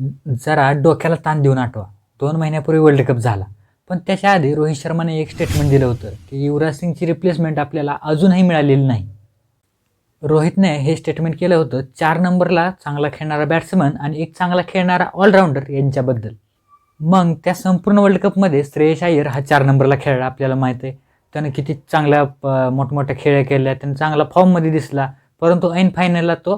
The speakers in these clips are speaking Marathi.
जरा डोक्याला ताण देऊन आठवा. दोन महिन्यापूर्वी वर्ल्ड कप झाला. पण त्याच्या आधी रोहित शर्माने एक स्टेटमेंट दिलं होतं की युवराज सिंगची रिप्लेसमेंट आपल्याला अजूनही मिळालेली नाही. रोहितने हे स्टेटमेंट केलं होतं चार नंबरला चांगला खेळणारा बॅट्समन आणि एक चांगला खेळणारा ऑलराऊंडर यांच्याबद्दल. मग त्या संपूर्ण वर्ल्ड कपमध्ये श्रेयस अय्यर हा चार नंबरला खेळला आपल्याला माहीत आहे. त्यानं किती चांगल्या मोठमोठ्या खेळ केल्या त्यानं चांगला फॉर्ममध्ये दिसला परंतु ऐन फायनलला तो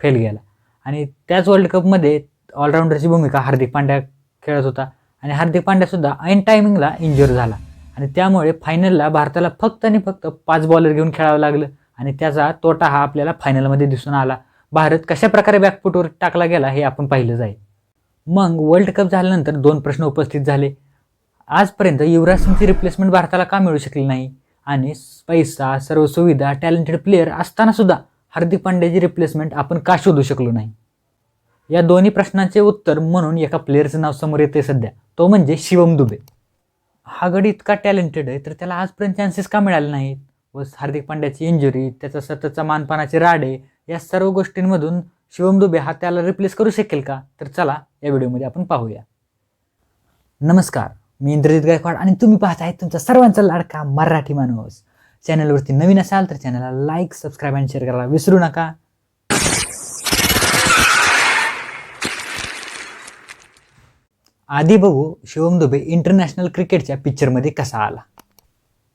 फेल गेला. आणि त्याच वर्ल्ड कपमध्ये ऑलराऊंडरची भूमिका हार्दिक पांड्या खेळत होता आणि हार्दिक पांड्यासुद्धा ऐन टायमिंगला इंज्युअर झाला. आणि त्यामुळे फायनलला भारताला फक्त आणि फक्त पाच बॉलर घेऊन खेळावं लागलं आणि त्याचा तोटा हा आपल्याला फायनलमध्ये दिसून आला. भारत कशा प्रकारे बॅकफुटवर टाकला गेला हे आपण पाहिलं जाईल. मग वर्ल्ड कप झाल्यानंतर दोन प्रश्न उपस्थित झाले. आजपर्यंत युवराज सिंगची रिप्लेसमेंट भारताला का मिळू शकली नाही? आणि पैसा सर्व सुविधा टॅलेंटेड प्लेअर असतानासुद्धा हार्दिक पांड्याची रिप्लेसमेंट आपण का शोधू शकलो नाही? या दोन्ही प्रश्नांचे उत्तर म्हणून एका प्लेअरचं नाव समोर येते सध्या. तो म्हणजे शिवम दुबे. हा गडी इतका टॅलेंटेड आहे तर त्याला आजपर्यंत चान्सेस का मिळाले नाहीत? व हार्दिक पांड्याची इंजुरी त्याचा सततचा मानपानाचे राडे या सर्व गोष्टींमधून शिवम दुबे हा त्याला रिप्लेस करू शकेल का? तर चला या व्हिडिओमध्ये आपण पाहूया. नमस्कार मी इंद्रजित गायकवाड आणि तुम्ही पाहत आहे तुमचा सर्वांचा लाडका मराठी माणूस. चॅनलवरती नवीन असाल तर चॅनलला लाईक सबस्क्राईब आणि शेअर करायला विसरू नका. आधी बघू शिवम दुबे इंटरनॅशनल क्रिकेटच्या पिक्चरमध्ये कसा आला.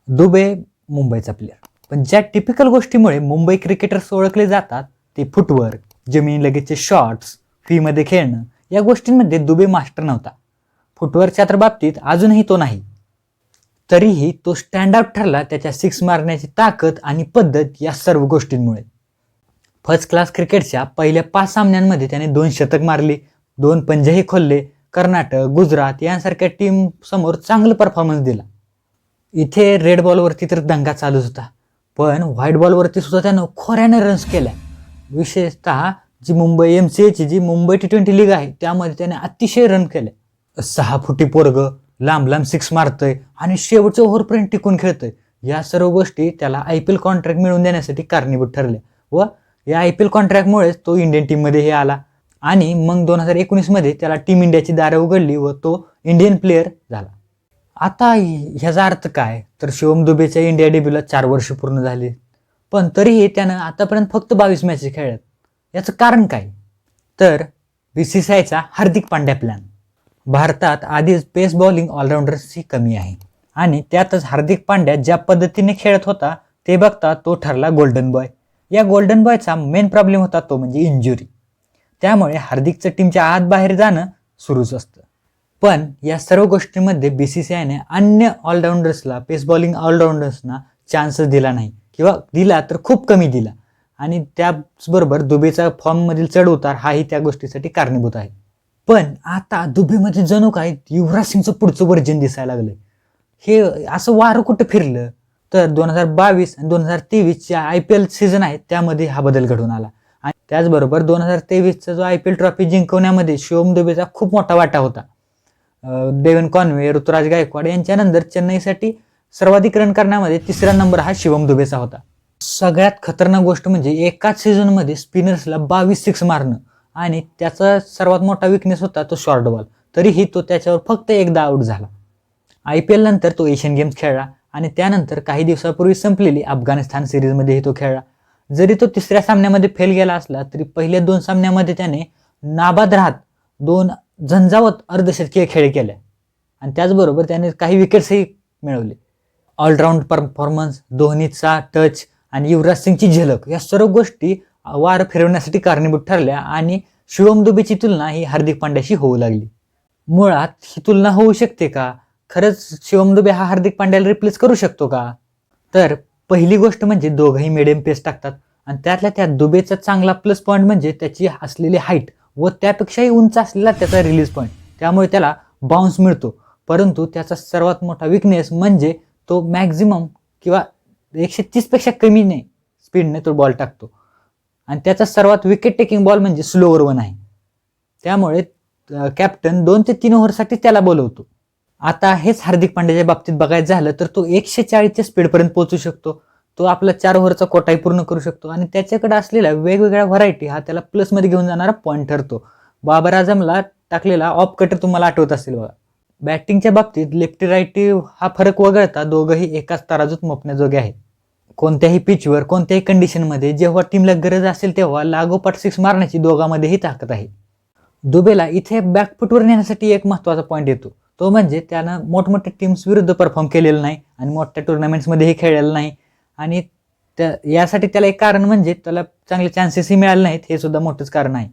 दुबे मुंबईचा प्लेअर पण ज्या टिपिकल गोष्टीमुळे मुंबई क्रिकेटर्स ओळखले जातात ते फुटवर्क जमीन लगेचचे शॉट्स फीमध्ये खेळणं या गोष्टींमध्ये दुबे मास्टर नव्हता. फुटवर्कच्या तर बाबतीत अजूनही तो नाही. तरीही तो स्टँड आउट ठरला त्याच्या सिक्स मारण्याची ताकद आणि पद्धत या सर्व गोष्टींमुळे. फर्स्ट क्लास क्रिकेटच्या पहिल्या पाच सामन्यांमध्ये त्याने दोन शतक मारले दोन पंजही खोलले कर्नाटक गुजरात यांसारख्या टीम समोर चांगलं परफॉर्मन्स दिला. इथे रेड बॉलवरती तर दंगा चालूच होता. पण व्हाईट बॉलवरती सुद्धा त्यानं खोऱ्याने रन्स केल्या. विशेषतः जी मुंबई एम सी एची जी मुंबई टी ट्वेंटी लीग आहे त्यामध्ये त्याने अतिशय रन केले. सहा फुटी पोरग लांब लांब सिक्स मारतंय आणि शेवटच्या ओव्हरपर्यंत टिकून खेळतोय. या सर्व गोष्टी त्याला आय पी एल कॉन्ट्रॅक्ट मिळवून देण्यासाठी कारणीभूत ठरल्या. व या आय पी एल कॉन्ट्रॅक्टमुळेच तो इंडियन टीममध्ये आला. आणि मग दोन हजार एकोणीसमध्ये त्याला टीम इंडियाची दारं उघडली व तो इंडियन प्लेअर झाला. आता ह्याचा अर्थ काय? तर शिवम दुबेच्या इंडिया डेब्यूला चार वर्ष पूर्ण झाली. पण तरीही त्यानं आतापर्यंत फक्त बावीस मॅचेस खेळल्यात याचं कारण काय? तर बी सी सी आयचा हार्दिक पांड्या प्लॅन भारतात आधीच पेस बॉलिंग ऑलराऊंडर्सही कमी आहे. आणि त्यातच हार्दिक पांड्या ज्या पद्धतीने खेळत होता ते बघता तो ठरला गोल्डन बॉय या गोल्डन बॉयचा मेन प्रॉब्लेम होता तो म्हणजे इंजुरी त्यामुळे हार्दिकचं टीमच्या आत बाहेर जाणं सुरूच असतं. पण या सर्व गोष्टींमध्ये बी सी सी आयने अन्य ऑलराऊंडर्सला पेस बॉलिंग ऑलराऊंडर्सना चान्सच दिला नाही. किंवा दिला तर खूप कमी दिला. आणि त्याचबरोबर दुबेचा फॉर्ममधील चढ उतार हाही त्या गोष्टीसाठी कारणीभूत आहे. पण आता दुबेमध्ये जणू काय युवराज सिंगचं पुढचं वर्जन दिसायला लागलं हे असं वारं कुठं फिरलं? तर दोन हजार बावीस आणि दोन हजार तेवीसच्या आय पी एल सीझन आहे त्यामध्ये हा बदल घडून आला. आणि त्याचबरोबर दोन हजार तेवीसचा जो आय पी एल ट्रॉफी जिंकवण्यामध्ये शिवम दुबेचा खूप मोठा वाटा होता. Devon Devon Conway Ruturaj Gaikwad यांच्यानंतर चेन्नईसाठी सर्वाधिक रन करण्यामध्ये तिसरा नंबर हा शिवम दुबेचा होता. सगळ्यात खतरनाक गोष्ट म्हणजे एकाच सीझनमध्ये स्पिनर्सला बावीस सिक्स मारणं आणि त्याचा सर्वात मोठा विकनेस होता तो शॉर्ट बॉल तरीही तो त्याच्यावर फक्त एकदा आऊट झाला. आय पी एल नंतर तो एशियन गेम्स खेळला आणि त्यानंतर काही दिवसापूर्वी संपलेली अफगाणिस्तान सिरीजमध्येही तो खेळला. जरी तो तिसऱ्या सामन्यामध्ये फेल गेला असला तरी पहिल्या दोन सामन्यामध्ये त्याने नाबाद राहत दोन झंझावत अर्धशतकीय खेळ केले. आणि त्याचबरोबर त्याने काही विकेट्सही मिळवले. ऑलराऊंड परफॉर्मन्स धोनीचा टच आणि युवराज सिंगची झलक या सर्व गोष्टी वार फिरवण्यासाठी कारणीभूत ठरल्या आणि शिवम दुबेची तुलना ही हार्दिक पांड्याशी होऊ लागली. मुळात ही तुलना होऊ शकते का? खरंच शिवम दुबे हा हार्दिक पांड्याला रिप्लेस करू शकतो का? तर पहिली गोष्ट म्हणजे दोघंही मिडियम पेस टाकतात. आणि त्यातल्या त्यात दुबेचा चांगला प्लस पॉईंट म्हणजे त्याची असलेली हाईट व त्यापेक्षाही उंच असलेला त्याचा रिलीज पॉईंट त्यामुळे त्याला बाउन्स मिळतो. परंतु त्याचा सर्वात मोठा विकनेस म्हणजे तो मॅक्झिमम किंवा एकशे तीसपेक्षा कमी नाही स्पीडने तो बॉल टाकतो. आणि त्याचा सर्वात विकेट टेकिंग बॉल म्हणजे स्लोवर वन आहे. त्यामुळे कॅप्टन दोन ते तीन ओव्हरसाठी त्याला बोलवतो. आता हेच हार्दिक पांड्याच्या बाबतीत बघायचं झालं तर तो एकशे चाळीसच्या स्पीडपर्यंत पोहोचू शकतो. तो आपला चार ओव्हरचा कोटाही पूर्ण करू शकतो. आणि त्याच्याकडे असलेला वेगवेगळ्या व्हरायटी हा त्याला प्लसमध्ये घेऊन जाणारा पॉईंट ठरतो. बाबर आझमला टाकलेला ऑफ कटर तुम्हाला आठवत असेल बघा. बॅटिंगच्या बाबतीत लेफ्टी राईटी हा फरक वगळता दोघंही एकाच तराजूत मोपण्याजोगे आहेत. कोणत्याही पिचवर कोणत्याही कंडिशनमध्ये जेव्हा टीमला गरज असेल तेव्हा लागोपाठ सिक्स मारण्याची दोघांमध्येही ताकद आहे. दुबेला इथे बॅकफुटवर नेण्यासाठी एक महत्त्वाचा पॉईंट येतो. तो म्हणजे त्यानं मोठमोठ्या टीम्स विरुद्ध परफॉर्म केलेलं नाही आणि मोठ्या टुर्नामेंट्समध्येही खेळलेलं नाही. आणि त्या यासाठी त्याला एक कारण म्हणजे त्याला चांगले चान्सेसही मिळाले नाहीत हे सुद्धा मोठंच कारण आहे.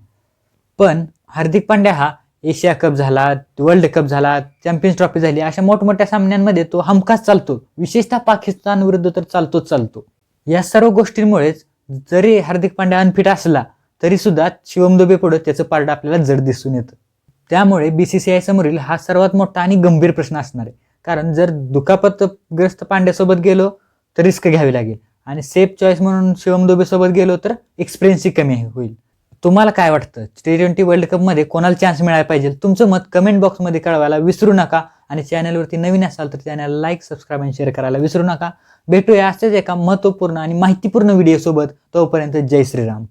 पण हार्दिक पांड्या हा एशिया कप झाला वर्ल्ड कप झाला चॅम्पियन्स ट्रॉफी झाली अशा मोठमोठ्या सामन्यांमध्ये तो हमखास चालतो. विशेषतः पाकिस्तान विरुद्ध तर चालतोच चालतो. या सर्व गोष्टींमुळेच जरी हार्दिक पांड्या अनफिट असला तरी सुद्धा शिवम दुबे पुढे त्याचं पार्ट आपल्याला जड दिसून येतं. त्यामुळे बीसीसीआय समोरील हा सर्वात मोठा आणि गंभीर प्रश्न असणार आहे. कारण जर दुखापतग्रस्त पांड्यासोबत गेलो तर रिस्क घ्यावी लागेल. आणि सेफ चॉईस म्हणून शिवम दुबे सोबत गेलो तर एक्सपिरियन्सही कमी होईल. तुम्हाला काय वाटतं? टी ट्वेंटी वर्ल्ड कपमध्ये कोणाला चान्स मिळायला पाहिजे? तुमचं मत कमेंट बॉक्समध्ये कळवायला विसरू नका. आणि चॅनलवरती नवीन असाल तर चॅनलला लाईक सबस्क्राईब आणि शेअर करायला विसरू नका. भेटूया असेच एका महत्त्वपूर्ण आणि माहितीपूर्ण व्हिडिओसोबत तोपर्यंत जय श्रीराम.